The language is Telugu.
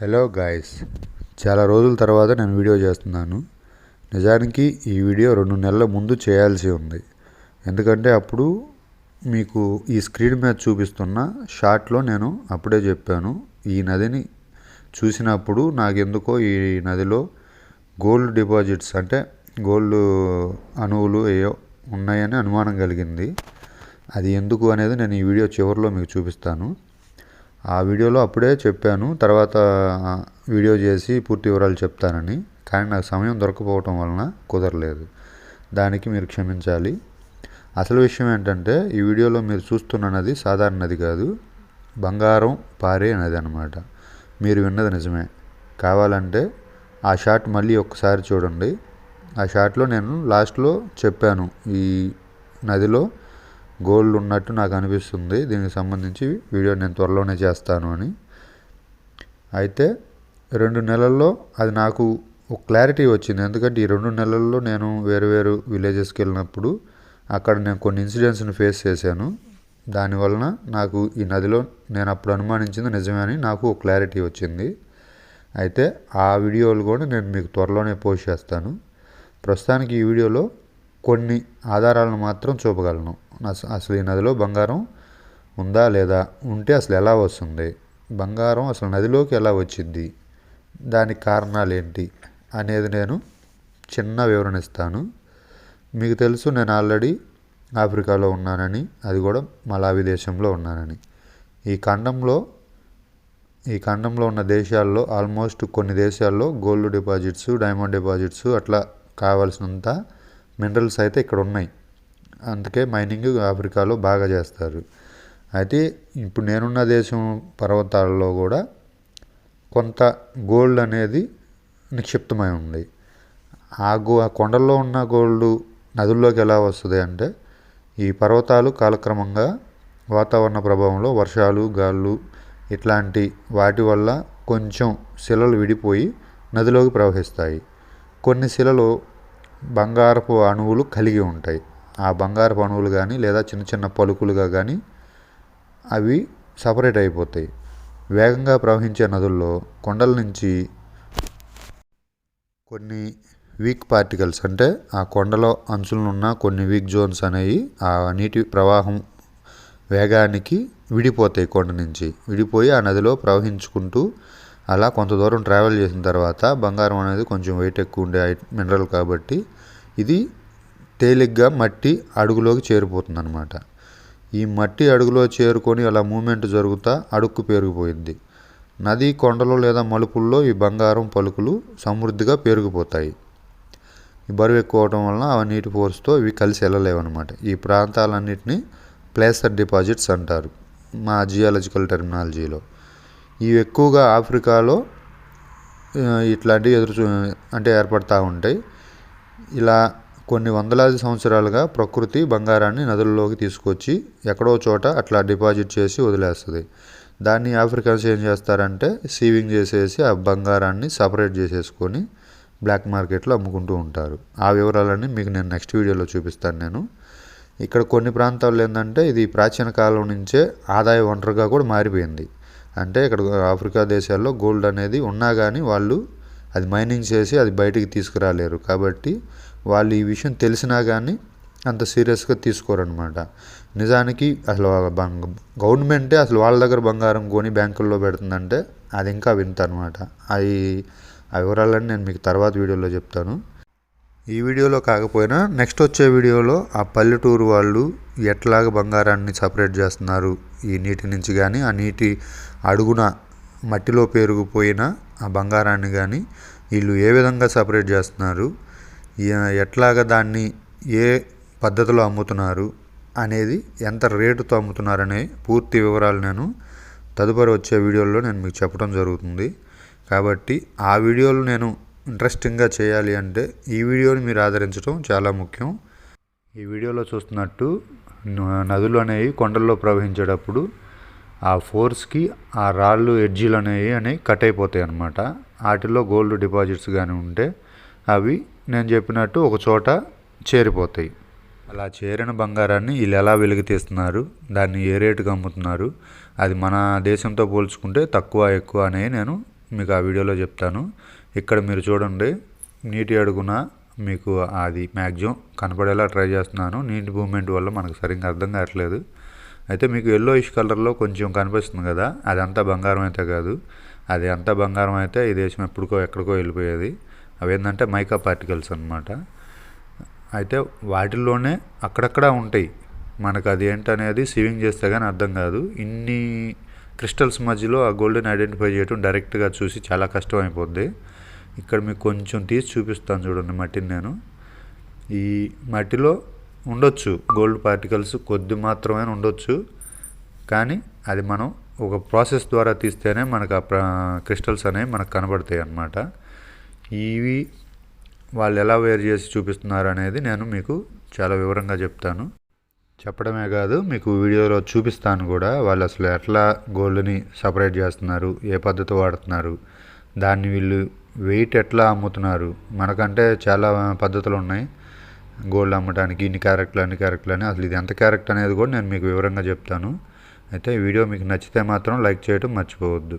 హలో గాయస్ చాలా రోజుల తర్వాత నేను వీడియో చేస్తున్నాను. నిజానికి ఈ వీడియో రెండు నెలల ముందు చేయాల్సి ఉంది. ఎందుకంటే అప్పుడు మీకు ఈ స్క్రీన్ మీద చూపిస్తున్న షార్ట్లో నేను అప్పుడే చెప్పాను. ఈ నదిని చూసినప్పుడు నాకెందుకో ఈ నదిలో గోల్డ్ డిపాజిట్స్ అంటే గోల్డ్ అణువులు ఏయో ఉన్నాయని అనుమానం కలిగింది. అది ఎందుకు అనేది నేను ఈ వీడియో చివరిలో మీకు చూపిస్తాను. ఆ వీడియోలో అప్పుడే చెప్పాను తర్వాత వీడియో చేసి పూర్తి వివరాలు చెప్తానని. కానీ నాకు సమయం దొరకపోవటం వలన కుదరలేదు. దానికి మీరు క్షమించాలి. అసలు విషయం ఏంటంటే ఈ వీడియోలో మీరు చూస్తున్న నది సాధారణ నది కాదు బంగారం పారే నది అనమాట మీరు విన్నది నిజమే. కావాలంటే ఆ షాట్ మళ్ళీ ఒక్కసారి చూడండి. ఆ షాట్లో నేను లాస్ట్లో చెప్పాను ఈ నదిలో గోల్డ్ ఉన్నట్టు నాకు అనిపిస్తుంది. దీనికి సంబంధించి వీడియో నేను త్వరలోనే చేస్తాను అని. అయితే రెండు నెలల్లో అది నాకు ఒక క్లారిటీ వచ్చింది. ఎందుకంటే ఈ రెండు నెలల్లో నేను వేరు వేరు విలేజెస్కి వెళ్ళినప్పుడు అక్కడ నేను కొన్ని ఇన్సిడెంట్స్ని ఫేస్ చేశాను. దానివలన నాకు ఈ నదిలో నేను అప్పుడు అనుమానించింది నిజమే అని నాకు ఒక క్లారిటీ వచ్చింది. అయితే ఆ వీడియోలు కూడా నేను మీకు త్వరలోనే పోస్ట్ చేస్తాను. ప్రస్తుతానికి ఈ వీడియోలో కొన్ని ఆధారాలను మాత్రం చూపగలను. అసలు ఈ నదిలో బంగారం ఉందా లేదా? ఉంటే అసలు ఎలా వస్తుంది? బంగారం అసలు నదిలోకి ఎలా వచ్చింది దానికి కారణాలు ఏంటి అనేది నేను చిన్న వివరణ ఇస్తాను. మీకు తెలుసు నేను ఆల్రెడీ ఆఫ్రికాలో ఉన్నానని అది కూడా మలావి దేశంలో ఉన్నానని. ఈ ఖండంలో ఈ ఖండంలో ఉన్న దేశాల్లో ఆల్మోస్ట్ కొన్ని దేశాల్లో గోల్డ్ డిపాజిట్స్ డైమండ్ డిపాజిట్స్ అట్లా కావాల్సినంత మినరల్స్ అయితే ఇక్కడ ఉన్నాయి. అందుకే మైనింగ్ ఆఫ్రికాలో బాగా చేస్తారు. అయితే ఇప్పుడు నేనున్న దేశం పర్వతాలలో కూడా కొంత గోల్డ్ అనేది నిక్షిప్తమై ఉంది. ఆ గో ఆ కొండల్లో ఉన్న గోల్డ్ నదుల్లోకి ఎలా వస్తుంది అంటే ఈ పర్వతాలు కాలక్రమంగా వాతావరణ ప్రభావంలో వర్షాలు గాళ్ళు ఇట్లాంటి వాటి వల్ల కొంచెం శిలలు విడిపోయి నదిలోకి ప్రవహిస్తాయి. కొన్ని శిలలు బంగారపు అణువులు కలిగి ఉంటాయి. ఆ బంగారపు అణువులు కానీ లేదా చిన్న చిన్న పలుకులుగా కానీ అవి సపరేట్ అయిపోతాయి. వేగంగా ప్రవహించే నదుల్లో కొండల నుంచి కొన్ని వీక్ పార్టికల్స్ అంటే ఆ కొండలో అంచులను ఉన్న కొన్ని వీక్ జోన్స్ అనేవి ఆ నీటి ప్రవాహం వేగానికి విడిపోతాయి కొండ నుంచి. విడిపోయి ఆ నదిలో ప్రవహించుకుంటూ అలా కొంత దూరం ట్రావెల్ చేసిన తర్వాత బంగారం అనేది కొంచెం వెయిట్ ఎక్కువ ఉండే మినరల్ కాబట్టి ఇది తేలిగ్గా మట్టి అడుగులోకి చేరిపోతుంది అనమాట ఈ మట్టి అడుగులో చేరుకొని అలా మూమెంట్ జరుగుతా అడుక్కు పెరిగిపోయింది నది కొండలు లేదా మలుపుల్లో ఈ బంగారం పలుకులు సమృద్ధిగా పెరిగిపోతాయి ఈ బరువు ఎక్కువ అవడం వలన ఆ నీటి ఫోర్స్తో ఇవి కలిసి వెళ్ళలేవన్నమాట. ఈ ప్రాంతాలన్నింటినీ ప్లేసర్ డిపాజిట్స్ అంటారు మా జియాలజికల్ టెర్మినాలజీలో ఇవి ఎక్కువగా ఆఫ్రికాలో ఇట్లాంటివి ఎదురు అంటే ఏర్పడతా ఉంటాయి. ఇలా కొన్ని వందలాది సంవత్సరాలుగా ప్రకృతి బంగారాన్ని నదుల్లోకి తీసుకొచ్చి ఎక్కడో చోట అట్లా డిపాజిట్ చేసి వదిలేస్తుంది. దాన్ని ఆఫ్రికన్స్ ఏం చేస్తారంటే సీవింగ్ చేసేసి ఆ బంగారాన్ని సపరేట్ చేసేసుకొని బ్లాక్ మార్కెట్లో అమ్ముకుంటూ ఉంటారు. ఆ వివరాలన్నీ మీకు నేను నెక్స్ట్ వీడియోలో చూపిస్తాను నేను. ఇక్కడ కొన్ని ప్రాంతాల్లో ఏంటంటే ఇది ప్రాచీన కాలం నుంచే ఆదాయ వనరుగా కూడా మారిపోయింది. అంటే ఇక్కడ ఆఫ్రికా దేశాల్లో గోల్డ్ అనేది ఉన్నా కానీ వాళ్ళు అది మైనింగ్ చేసి అది బయటికి తీసుకురాలేరు. కాబట్టి వాళ్ళు ఈ విషయం తెలిసినా కానీ అంత సీరియస్గా తీసుకోరనమాట నిజానికి అసలు బంగ గవర్నమెంటే అసలు వాళ్ళ దగ్గర బంగారం కొని బ్యాంకుల్లో పెడుతుందంటే అది ఇంకా వింత అనమాట అవి ఆ వివరాలన్నీ నేను మీకు తర్వాత వీడియోలో చెప్తాను. ఈ వీడియోలో కాకపోయినా నెక్స్ట్ వచ్చే వీడియోలో ఆ పల్లెటూరు వాళ్ళు ఎట్లాగ బంగారాన్ని సపరేట్ చేస్తున్నారు. ఈ నీటి నుంచి కానీ ఆ నీటి అడుగున మట్టిలో పేరుకుపోయిన ఆ బంగారాన్ని కానీ వీళ్ళు ఏ విధంగా సపరేట్ చేస్తున్నారు? ఎట్లాగ దాన్ని ఏ పద్ధతిలో అమ్ముతున్నారు? అనేది ఎంత రేటుతో అమ్ముతున్నారనే పూర్తి వివరాలు నేను తదుపరి వచ్చే వీడియోలో నేను మీకు చెప్పడం జరుగుతుంది. కాబట్టి ఆ వీడియోలు నేను ఇంట్రెస్టింగ్గా చేయాలి అంటే ఈ వీడియోని మీరు ఆదరించడం చాలా ముఖ్యం. ఈ వీడియోలో చూస్తున్నట్టు నదులు అనేవి కొండల్లో ప్రవహించేటప్పుడు ఆ ఫోర్స్కి ఆ రాళ్ళు ఎడ్జీలు అనేవి అనేవి కట్ అయిపోతాయి అన్నమాట. వాటిలో గోల్డ్ డిపాజిట్స్ కానీ ఉంటే అవి నేను చెప్పినట్టు ఒక చోట చేరిపోతాయి. అలా చేరిన బంగారాన్ని వీళ్ళు ఎలా వెలుగుతీస్తున్నారు దాన్ని ఏ రేటుకి అమ్ముతున్నారు అది మన దేశంతో పోల్చుకుంటే తక్కువ ఎక్కువ అనేవి నేను మీకు ఆ వీడియోలో చెప్తాను. ఇక్కడ మీరు చూడండి నీటి అడుగున మీకు అది మ్యాక్సిమం కనపడేలా ట్రై చేస్తున్నాను. నీటి మూమెంట్ వల్ల మనకు సరిగ్గా అర్థం కావట్లేదు. అయితే మీకు ఎల్లో ఇష్ కలర్లో కొంచెం కనిపిస్తుంది కదా అదంతా బంగారం అయితే కాదు. అది అంతా బంగారం అయితే ఈ దేశం ఎప్పటికో ఎక్కడికో వెళ్ళిపోయేది. అవి ఏంటంటే మైకా పార్టికల్స్ అనమాట అయితే వాటిల్లోనే అక్కడక్కడ ఉంటాయి. మనకు అది ఏంటనేది సివింగ్ చేస్తే కానీ అర్థం కాదు. ఇన్ని క్రిస్టల్స్ మధ్యలో ఆ గోల్డెన్ ఐడెంటిఫై చేయడం డైరెక్ట్గా చూసి చాలా కష్టం అయిపోద్ది ఇక్కడ మీకు కొంచెం తీసి చూపిస్తాను చూడండి మట్టిని నేను. ఈ మట్టిలో ఉండొచ్చు గోల్డ్ పార్టికల్స్ కొద్ది మాత్రమే ఉండొచ్చు. కానీ అది మనం ఒక ప్రాసెస్ ద్వారా తీస్తేనే మనకు ఆ క్రిస్టల్స్ అనేవి మనకు కనబడతాయి అన్నమాట. ఇవి వాళ్ళు ఎలా వేరు చేసి చూపిస్తున్నారు అనేది నేను మీకు చాలా వివరంగా చెప్తాను. చెప్పడమే కాదు మీకు వీడియోలో చూపిస్తాను కూడా వాళ్ళు అసలు ఎట్లా గోల్డ్ని సపరేట్ చేస్తున్నారు ఏ పద్ధతి వాడుతున్నారు దాన్ని వీళ్ళు వెయిట్ ఎట్లా అమ్ముతున్నారు మనకంటే చాలా పద్ధతులు ఉన్నాయి. గోల్డ్ అమ్మడానికి ఇన్ని క్యారెక్టర్లు అన్ని క్యారెక్టర్లు అని. అసలు ఇది ఎంత క్యారెక్టర్ అనేది కూడా నేను మీకు వివరంగా చెప్తాను. అయితే వీడియో మీకు నచ్చితే మాత్రం లైక్ చేయడం మర్చిపోవద్దు.